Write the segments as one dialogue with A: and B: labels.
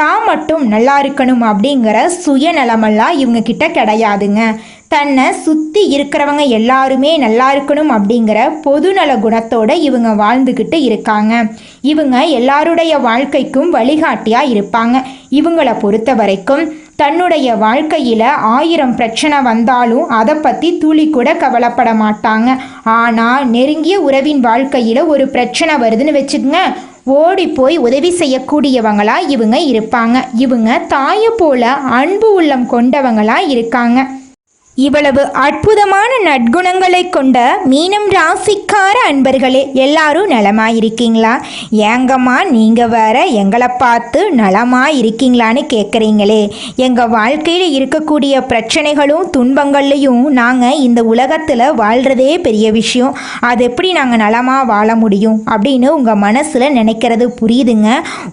A: தான் மட்டும் நல்லா இருக்கணும் அப்படிங்கிற சுயநலமெல்லாம் இவங்க கிட்ட கிடையாதுங்க தன்னை சுற்றி இருக்கிறவங்க எல்லாருமே நல்லா இருக்கணும் அப்படிங்கிற பொதுநல குணத்தோடு இவங்க வாழ்ந்துக்கிட்டு இருக்காங்க இவங்க எல்லாருடைய வாழ்க்கைக்கும் வழிகாட்டியாக இருப்பாங்க இவங்களை பொறுத்த வரைக்கும் தன்னுடைய வாழ்க்கையில் ஆயிரம் பிரச்சனை வந்தாலும் அதை பற்றி துளி கூட கவலைப்பட மாட்டாங்க ஆனால் நெருங்கிய உறவின் வாழ்க்கையில் ஒரு பிரச்சனை வருதுன்னு வச்சுக்கோங்க ஓடி போய் உதவி செய்யக்கூடியவங்களாக இவங்க இருப்பாங்க இவங்க தாயை போல அன்பு உள்ளம் கொண்டவங்களாக இருக்காங்க இவ்வளவு அற்புதமான நற்குணங்களை கொண்ட மீனம் ராசிக்கார அன்பர்களே எல்லாரும் நலமாயிருக்கீங்களா இருக்கீங்களா ஏங்கம்மா நீங்கள் வேற எங்களை பார்த்து நலமா இருக்கீங்களான்னு கேட்குறீங்களே எங்கள் வாழ்க்கையில் இருக்கக்கூடிய பிரச்சனைகளும் துன்பங்கள்லையும் நாங்கள் இந்த உலகத்தில் வாழ்கிறதே பெரிய விஷயம் அது எப்படி நாங்கள் நலமாக வாழ முடியும் அப்படின்னு உங்கள் மனசில் நினைக்கிறது புரியுதுங்க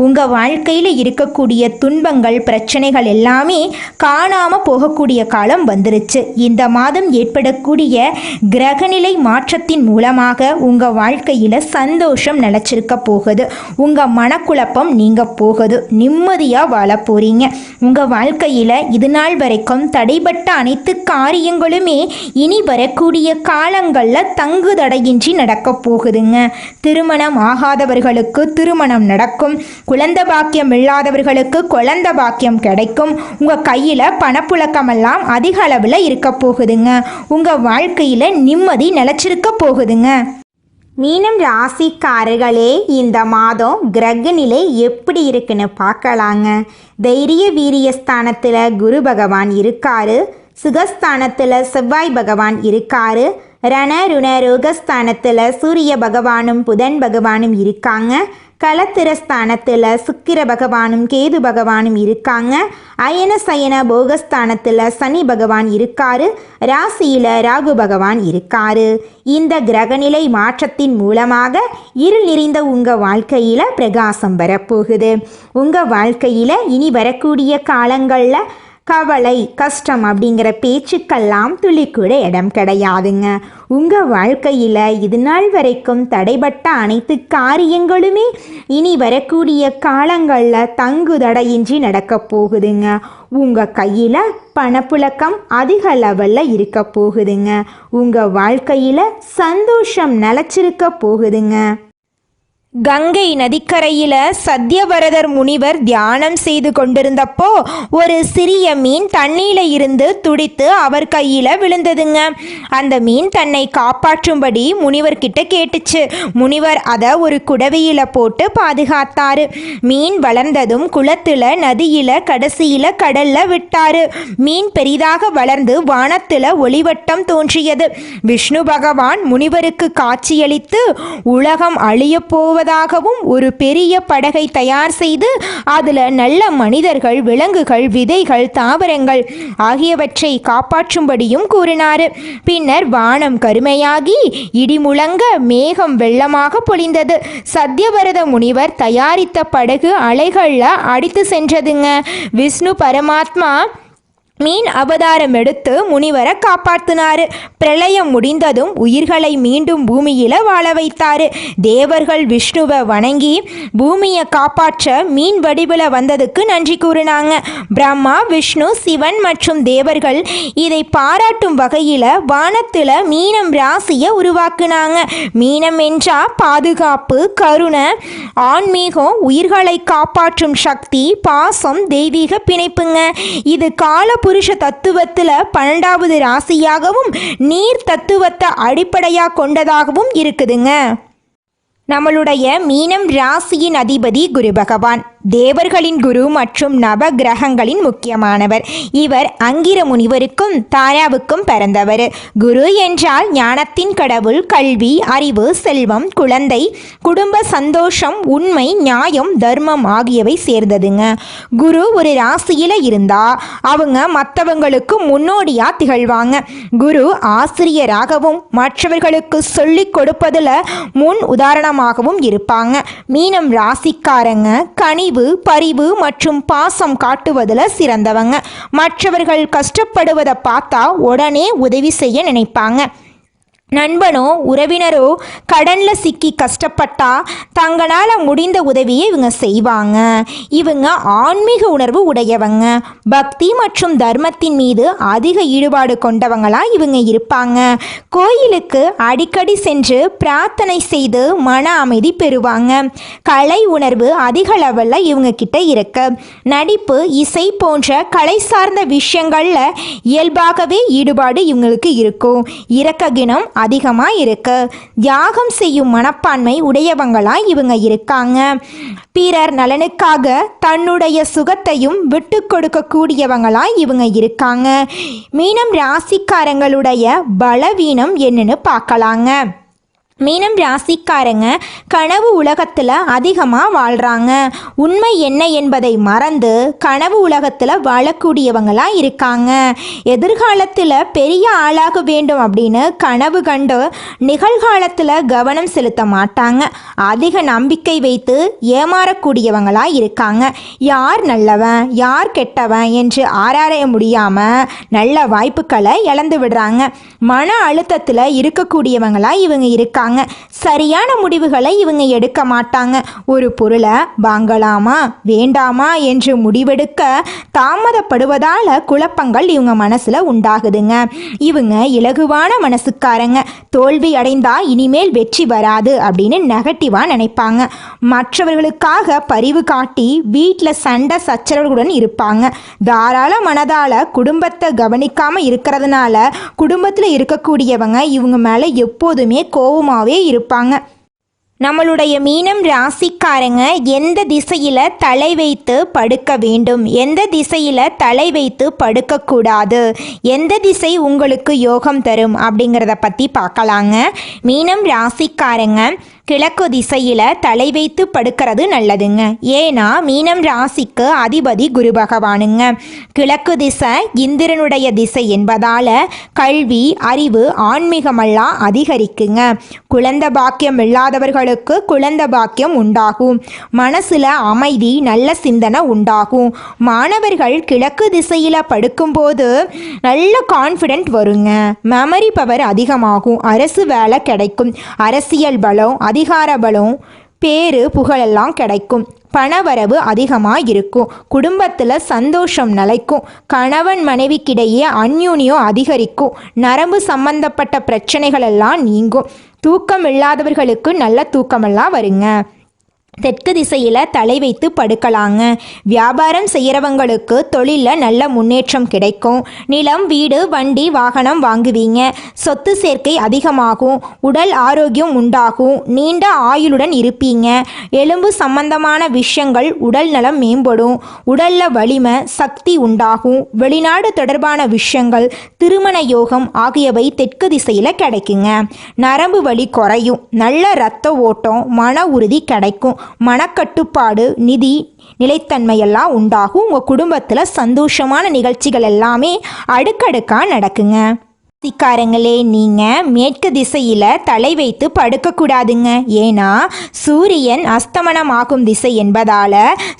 A: உங்கள் வாழ்க்கையில் இருக்கக்கூடிய துன்பங்கள் பிரச்சனைகள் எல்லாமே காணாமல் போகக்கூடிய காலம் வந்துருச்சு இந்த மாதம் ஏற்படக்கூடிய கிரகநிலை மாற்றத்தின் மூலமாக உங்கள் வாழ்க்கையில் சந்தோஷம் நிலச்சிருக்க போகுது உங்கள் மனக்குழப்பம் நீங்க போகுது நிம்மதியாக வாழ போகிறீங்க உங்கள் வாழ்க்கையில் இது நாள் வரைக்கும் தடைபட்ட அனைத்து காரியங்களுமே இனி வரக்கூடிய காலங்களில் தங்கு தடையின்றி நடக்க போகுதுங்க திருமணம் ஆகாதவர்களுக்கு திருமணம் நடக்கும் குழந்த பாக்கியம் இல்லாதவர்களுக்கு குழந்த பாக்கியம் கிடைக்கும் உங்கள் கையில் பணப்புழக்கமெல்லாம் அதிக அளவில் இருக்கு இருக்க போகுதுங்க உங்கள் வாழ்க்கையில் நிம்மதி நிலச்சிருக்க போகுதுங்க மீனம் ராசிக்காரர்களே இந்த மாதம் கிரக நிலை எப்படி இருக்குன்னு பார்க்கலாங்க தைரிய வீரியஸ்தானத்தில் குரு பகவான் இருக்காரு சுகஸ்தானத்தில் செவ்வாய் பகவான் இருக்காரு ரண ருண ரோகஸ்தானத்தில் சூரிய பகவானும் புதன் பகவானும் இருக்காங்க கலத்திரஸ்தானத்தில் சுக்கிர பகவானும் கேது பகவானும் இருக்காங்க அயன சயன போகஸ்தானத்தில் சனி பகவான் இருக்காரு ராசியில் ராகு பகவான் இருக்காரு இந்த கிரகநிலை மாற்றத்தின் மூலமாக இருள் நிறைந்த உங்கள் வாழ்க்கையில் பிரகாசம் வரப்போகுது உங்கள் வாழ்க்கையில் இனி வரக்கூடிய காலங்களில் கவலை கஷ்டம் அப்படிங்கிற பேச்சுக்கெல்லாம் துளி கூட இடம் கிடையாதுங்க உங்கள் வாழ்க்கையில் இது நாள் வரைக்கும் தடைபட்ட அனைத்து காரியங்களுமே இனி வரக்கூடிய காலங்களில் தங்கு தடையின்றி நடக்க போகுதுங்க உங்கள் கையில் பணப்புழக்கம் அதிக லெவலில் இருக்க போகுதுங்க உங்கள் வாழ்க்கையில் சந்தோஷம் நிலச்சிருக்க போகுதுங்க கங்கை நதிக்கரையில சத்யவரதர் முனிவர் தியானம் செய்து கொண்டிருந்தப்போ ஒரு சிறிய மீன் தண்ணியில இருந்து துடித்து அவர் கையில விழுந்ததுங்க அந்த மீன் தன்னை காப்பாற்றும்படி முனிவர்கிட்ட கேட்டுச்சு முனிவர் அதை ஒரு குடவியில் போட்டு பாதுகாத்தாரு மீன் வளர்ந்ததும் குளத்துல நதியில கடைசியில கடல்ல விட்டாரு மீன் பெரிதாக வளர்ந்து வானத்துல ஒளிவட்டம் தோன்றியது விஷ்ணு பகவான் முனிவருக்கு காட்சியளித்து உலகம் அழிய போவ முழுவதாகவும் ஒரு பெரிய படகை தயார் செய்து அதில் நல்ல மனிதர்கள் விலங்குகள் விதைகள் தாவரங்கள் ஆகியவற்றை காப்பாற்றும்படியும் கூறினார் பின்னர் வானம் கருமையாகி இடி முழங்க மேகம் வெள்ளமாக பொழிந்தது சத்யவரத முனிவர் தயாரித்த படகு அலைகளில் அடித்து சென்றதுங்க விஷ்ணு பரமாத்மா மீன் அவதாரம் எடுத்து முனிவரை காப்பாற்றினாரு பிரளயம் முடிந்ததும் உயிர்களை மீண்டும் பூமியில வாழ வைத்தாரு தேவர்கள் விஷ்ணுவை வணங்கி பூமியை காப்பாற்ற மீன் வடிவில் வந்ததுக்கு நன்றி கூறினாங்க பிரம்மா விஷ்ணு சிவன் மற்றும் தேவர்கள் இதை பாராட்டும் வகையில் வானத்தில் மீனம் ராசியை உருவாக்குனாங்க மீனம் என்றா பாதுகாப்பு கருணை ஆன்மீகம் உயிர்களை காப்பாற்றும் சக்தி பாசம் தெய்வீக பிணைப்புங்க இது காலப்பு புருஷ தத்துவத்தில் பன்னெண்டாவது ராசியாகவும் நீர் தத்துவத்தை அடிப்படையாக கொண்டதாகவும் இருக்குதுங்க நம்மளுடைய மீனம் ராசியின் அதிபதி குரு பகவான் தேவர்களின் குரு மற்றும் நவ கிரகங்களின் முக்கியமானவர் இவர் அங்கிர முனிவருக்கும் தாராவுக்கும் பிறந்தவர் குரு என்றால் ஞானத்தின் கடவுள் கல்வி அறிவு செல்வம் குழந்தை குடும்ப சந்தோஷம் உண்மை நியாயம் தர்மம் ஆகியவை சேர்ந்ததுங்க குரு ஒரு ராசியில் இருந்தால் அவங்க மற்றவங்களுக்கு முன்னோடியாக திகழ்வாங்க குரு ஆசிரியராகவும் மற்றவர்களுக்கு சொல்லிக் கொடுப்பதில் முன் உதாரணமாகவும் இருப்பாங்க மீனம் ராசிக்காரங்க கனிவு அன்பு பரிவு மற்றும் பாசம் காட்டுவதில் சிறந்தவங்க மற்றவர்கள் கஷ்டப்படுவதை பார்த்தா உடனே உதவி செய்ய நினைப்பாங்க நண்பனோ உறவினரோ கடனில் சிக்கி கஷ்டப்பட்டா தங்களால் முடிந்த உதவியை இவங்க செய்வாங்க இவங்க ஆன்மீக உணர்வு உடையவங்க பக்தி மற்றும் தர்மத்தின் மீது அதிக ஈடுபாடு கொண்டவங்களாக இவங்க இருப்பாங்க கோயிலுக்கு அடிக்கடி சென்று பிரார்த்தனை செய்து மன அமைதி பெறுவாங்க கலை உணர்வு அதிக லெவலில் இவங்க கிட்ட இருக்க நடிப்பு இசை போன்ற கலை சார்ந்த விஷயங்களில் இயல்பாகவே ஈடுபாடு இவங்களுக்கு இருக்கும் இறக்க அதிகமாக இருக்குது தியாகம் செய்யும் மனப்பான்மை உடையவங்களாக இவங்க இருக்காங்க பிறர் நலனுக்காக தன்னுடைய சுகத்தையும் விட்டு கொடுக்கக்கூடியவங்களாக இவங்க இருக்காங்க மீனம் ராசிக்காரங்களுடைய பலவீனம் என்னன்னு பார்க்கலாங்க மீனம் ராசிக்காரங்க கனவு உலகத்தில் அதிகமாக வாழ்கிறாங்க உண்மை என்ன என்பதை மறந்து கனவு உலகத்தில் வாழக்கூடியவங்களாக இருக்காங்க எதிர்காலத்தில் பெரிய ஆளாக வேண்டும் அப்படின்னு கனவு கண்டு நிகழ்காலத்தில் கவனம் செலுத்த மாட்டாங்க அதிக நம்பிக்கை வைத்து ஏமாறக்கூடியவங்களாக இருக்காங்க யார் நல்லவன் யார் கெட்டவன் என்று ஆராய முடியாமல் நல்ல வாய்ப்புகளை இழந்து விடுறாங்க மன அழுத்தத்தில் இருக்கக்கூடியவங்களாக இவங்க இருக்காங்க மாட்டாங்க சரியான முடிவுகளை இவங்க எடுக்க மாட்டாங்க ஒரு பொருளை வாங்கலாமா வேண்டாமா என்று முடிவெடுக்க தாமதப்படுவதால் குழப்பங்கள் இவங்க மனசில் உண்டாகுதுங்க இவங்க இலகுவான மனசுக்காரங்க தோல்வி அடைந்தால் இனிமேல் வெற்றி வராது அப்படின்னு நெகட்டிவாக நினைப்பாங்க மற்றவர்களுக்காக பரிவு காட்டி வீட்டில் சண்டை சச்சரவுகளுடன் இருப்பாங்க தாராள மனதால் குடும்பத்தை கவனிக்காமல் இருக்கிறதுனால குடும்பத்தில் இருக்கக்கூடியவங்க இவங்க மேலே எப்போதுமே கோபமாக சுகமாகவே இருப்பாங்க நம்மளுடைய மீனம் ராசிக்காரங்க எந்த திசையில் தலை வைத்து படுக்க வேண்டும் எந்த திசையில் தலை வைத்து படுக்கக்கூடாது எந்த திசை உங்களுக்கு யோகம் தரும் அப்படிங்கிறத பற்றி பார்க்கலாங்க மீனம் ராசிக்காரங்க கிழக்கு திசையில் தலை வைத்து படுக்கிறது நல்லதுங்க ஏன்னா மீனம் ராசிக்கு அதிபதி குரு பகவானுங்க கிழக்கு திசை இந்திரனுடைய திசை என்பதால் கல்வி அறிவு ஆன்மீகமெல்லாம் அதிகரிக்குங்க குழந்த பாக்கியம் இல்லாதவர்களுக்கு குழந்த பாக்கியம் உண்டாகும் மனசில் அமைதி நல்ல சிந்தனை உண்டாகும் மாணவர்கள் கிழக்கு திசையில் படுக்கும்போது நல்ல கான்ஃபிடென்ட் வருங்க மெமரி பவர் அதிகமாகும் அரசு வேலை கிடைக்கும் அரசியல் பலம் அதிக அதிகார பலம் பேரு புகழெல்லாம் கிடைக்கும் பணவரவு அதிகமாக இருக்கும் குடும்பத்தில் சந்தோஷம் நிலைக்கும் கணவன் மனைவிக்கிடையே அந்யூனியம் அதிகரிக்கும் நரம்பு சம்பந்தப்பட்ட பிரச்சனைகள் எல்லாம் நீங்கும் தூக்கம் இல்லாதவர்களுக்கு நல்ல தூக்கமெல்லாம் வருங்க தெற்கு திசையில் தலை வைத்து படுக்கலாங்க வியாபாரம் செய்கிறவங்களுக்கு தொழிலில் நல்ல முன்னேற்றம் கிடைக்கும் நிலம் வீடு வண்டி வாகனம் வாங்குவீங்க சொத்து சேர்க்கை அதிகமாகும் உடல் ஆரோக்கியம் உண்டாகும் நீண்ட ஆயுளுடன் இருப்பீங்க எலும்பு சம்பந்தமான விஷயங்கள் உடல் நலம் மேம்படும் உடலில் வலிமை சக்தி உண்டாகும் வெளிநாடு தொடர்பான விஷயங்கள் திருமண யோகம் ஆகியவை தெற்கு திசையில் கிடைக்குங்க நரம்பு வலி குறையும் நல்ல இரத்த ஓட்டம் மன உறுதி கிடைக்கும் மனக்கட்டுப்பாடு நிதி நிலைத்தன்மையெல்லாம் உண்டாகும் உங்கள் குடும்பத்தில் சந்தோஷமான நிகழ்ச்சிகள் எல்லாமே அடுக்கடுக்காக நடக்குங்க ராசிக்காரங்களே நீங்கள் மேற்கு திசையில் தலை வைத்து படுக்கக்கூடாதுங்க ஏன்னா சூரியன் அஸ்தமனம் ஆகும் திசை என்பதால்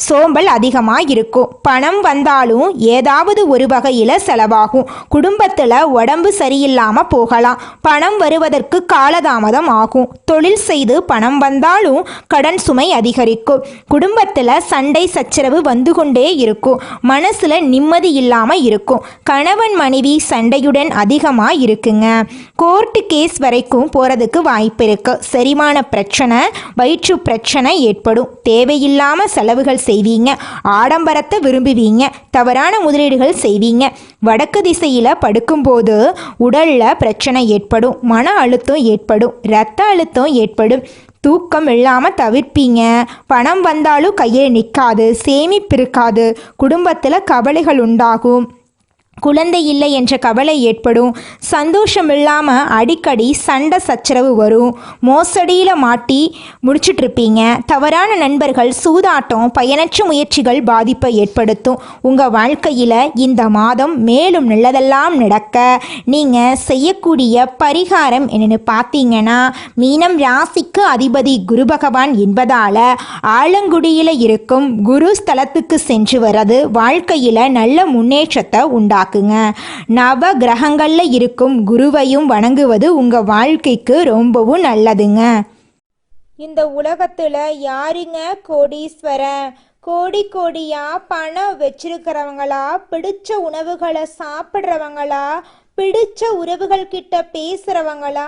A: சோம்பல் அதிகமாக இருக்கும் பணம் வந்தாலும் ஏதாவது ஒரு வகையில் செலவாகும் குடும்பத்தில் உடம்பு சரியில்லாமல் போகலாம் பணம் வருவதற்கு காலதாமதம் ஆகும் தொழில் செய்து பணம் வந்தாலும் கடன் சுமை அதிகரிக்கும் குடும்பத்தில் சண்டை சச்சரவு வந்து கொண்டே இருக்கும் மனசில் நிம்மதி இல்லாமல் இருக்கும் கணவன் மனைவி சண்டையுடன் அதிகமாக அதிகமாக இருக்குங்க கோர்ட்டு கேஸ் வரைக்கும் போறதுக்கு வாய்ப்பு இருக்குது செரிமான பிரச்சனை வயிற்று பிரச்சனை ஏற்படும் தேவையில்லாம செலவுகள் செய்வீங்க ஆடம்பரத்தை விரும்புவீங்க தவறான முதலீடுகள் செய்வீங்க வடக்கு திசையில் படுக்கும்போது உடலில் பிரச்சனை ஏற்படும் மன அழுத்தம் ஏற்படும் இரத்த அழுத்தம் ஏற்படும் தூக்கம் இல்லாமல் தவிர்ப்பீங்க பணம் வந்தாலும் கையில் நிற்காது சேமிப்பு இருக்காது குடும்பத்தில் கவலைகள் உண்டாகும் குழந்தை இல்லை என்ற கவலை ஏற்படும் சந்தோஷம் இல்லாமல் அடிக்கடி சண்டை சச்சரவு வரும் மோசடியில் மாட்டி முடிச்சிட்ருப்பீங்க தவறான நண்பர்கள் சூதாட்டம் பயனற்ற முயற்சிகள் பாதிப்பை ஏற்படுத்தும் உங்கள் வாழ்க்கையில் இந்த மாதம் மேலும் நல்லதெல்லாம் நடக்க நீங்கள் செய்யக்கூடிய பரிகாரம் என்னென்னு பார்த்தீங்கன்னா மீனம் ராசிக்கு அதிபதி குரு பகவான் என்பதால் ஆலங்குடியில் இருக்கும் குரு ஸ்தலத்துக்கு சென்று வர்றது வாழ்க்கையில் நல்ல முன்னேற்றத்தை உண்டாக்கும் பார்க்குங்க நவ கிரகங்களில் இருக்கும் குருவையும் வணங்குவது உங்கள் வாழ்க்கைக்கு ரொம்பவும் நல்லதுங்க
B: இந்த உலகத்தில் யாருங்க கோடீஸ்வரன் கோடி கோடியா பணம் வச்சிருக்கிறவங்களா பிடிச்ச உணவுகளை சாப்பிட்றவங்களா பிடிச்ச உறவுகள் கிட்ட பேசுறவங்களா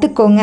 A: பார்த்துக்கோங்க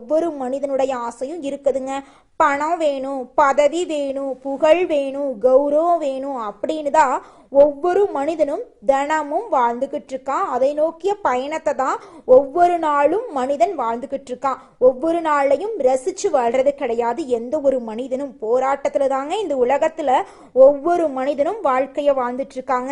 B: ஒவ்வொரு மனிதனுடைய ஆசையும் இருக்குதுங்க பணம் வேணும் பதவி வேணும் புகழ் வேணும் கௌரவம் வேணும் அப்படின்னு தான் ஒவ்வொரு மனிதனும் தினமும் வாழ்ந்துகிட்டு இருக்கான் அதை நோக்கிய பயணத்தை தான் ஒவ்வொரு நாளும் மனிதன் வாழ்ந்துகிட்டு இருக்கான் ஒவ்வொரு நாளையும் ரசிச்சு வாழ்றது கிடையாது எந்த ஒரு மனிதனும் போராட்டத்துல தாங்க இந்த உலகத்துல ஒவ்வொரு மனிதனும் வாழ்க்கைய வாழ்ந்துட்டு இருக்காங்க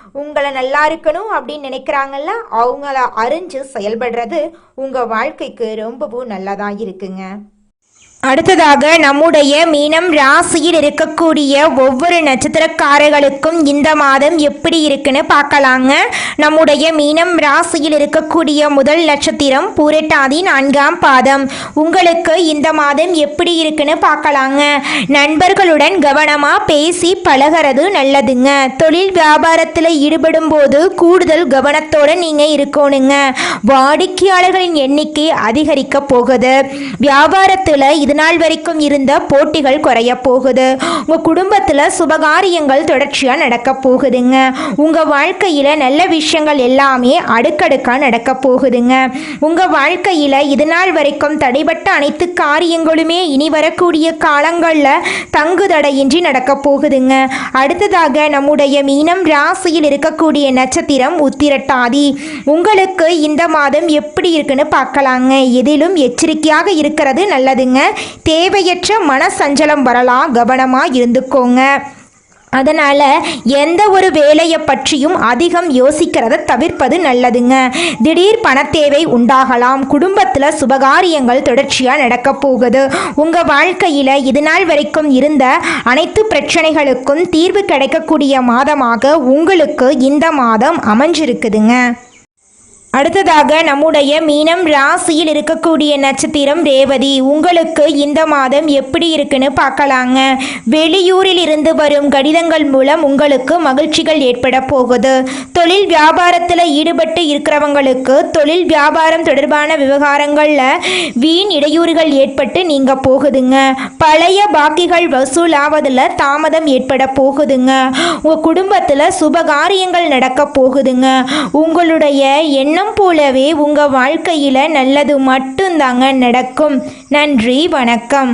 B: உங்களை நல்லா இருக்கணும் அப்படின்னு நினைக்கிறாங்கல்ல அவங்கள அறிஞ்சு செயல்படுறது உங்கள் வாழ்க்கைக்கு ரொம்பவும் நல்லதாக இருக்குங்க
A: அடுத்ததாக நம்முடைய மீனம் ராசியில் இருக்கக்கூடிய ஒவ்வொரு நட்சத்திரக்காரர்களுக்கும் இந்த மாதம் எப்படி இருக்குன்னு பார்க்கலாங்க நம்முடைய மீனம் ராசியில் இருக்கக்கூடிய முதல் நட்சத்திரம் பூரட்டாதி நான்காம் பாதம் உங்களுக்கு இந்த மாதம் எப்படி இருக்குன்னு பார்க்கலாங்க நண்பர்களுடன் கவனமாக பேசி பழகிறது நல்லதுங்க தொழில் வியாபாரத்தில் ஈடுபடும் போது கூடுதல் கவனத்தோடு நீங்கள் இருக்கணுங்க வாடிக்கையாளர்களின் எண்ணிக்கை அதிகரிக்க போகுது வியாபாரத்தில் இது இது நாள் வரைக்கும் இருந்த போட்டிகள் குறைய போகுது உங்கள் குடும்பத்தில் சுபகாரியங்கள் தொடர்ச்சியாக நடக்க போகுதுங்க உங்கள் வாழ்க்கையில் நல்ல விஷயங்கள் எல்லாமே அடுக்கடுக்காக நடக்க போகுதுங்க உங்கள் வாழ்க்கையில் இது நாள் வரைக்கும் தடைபட்ட அனைத்து காரியங்களுமே இனி வரக்கூடிய காலங்களில் தங்கு தடையின்றி நடக்க போகுதுங்க அடுத்ததாக நம்முடைய மீனம் ராசியில் இருக்கக்கூடிய நட்சத்திரம் உத்திரட்டாதி உங்களுக்கு இந்த மாதம் எப்படி இருக்குன்னு பார்க்கலாங்க எதிலும் எச்சரிக்கையாக இருக்கிறது நல்லதுங்க தேவையற்ற மனசஞ்சலம் வரலாம் கவனமாக இருந்துக்கோங்க அதனால் எந்த ஒரு வேலையை பற்றியும் அதிகம் யோசிக்கிறத தவிர்ப்பது நல்லதுங்க திடீர் பணத்தேவை உண்டாகலாம் குடும்பத்தில் சுபகாரியங்கள் தொடர்ச்சியாக நடக்கப் போகுது உங்கள் வாழ்க்கையில் இது நாள் வரைக்கும் இருந்த அனைத்து பிரச்சனைகளுக்கும் தீர்வு கிடைக்கக்கூடிய மாதமாக உங்களுக்கு இந்த மாதம் அமைஞ்சிருக்குதுங்க அடுத்ததாக நம்முடைய மீனம் ராசியில் இருக்கக்கூடிய நட்சத்திரம் ரேவதி உங்களுக்கு இந்த மாதம் எப்படி இருக்குன்னு பார்க்கலாங்க வெளியூரில் இருந்து வரும் கடிதங்கள் மூலம் உங்களுக்கு மகிழ்ச்சிகள் ஏற்பட போகுது தொழில் வியாபாரத்தில் ஈடுபட்டு இருக்கிறவங்களுக்கு தொழில் வியாபாரம் தொடர்பான விவகாரங்களில் வீண் இடையூறுகள் ஏற்பட்டு நீங்கள் போகுதுங்க பழைய பாக்கிகள் வசூலாவதில் தாமதம் ஏற்பட போகுதுங்க உங்கள் குடும்பத்தில் சுபகாரியங்கள் நடக்க போகுதுங்க உங்களுடைய எண்ணம் வளம் போலவே உங்கள் வாழ்க்கையில் நல்லது மட்டும்தாங்க நடக்கும் நன்றி வணக்கம்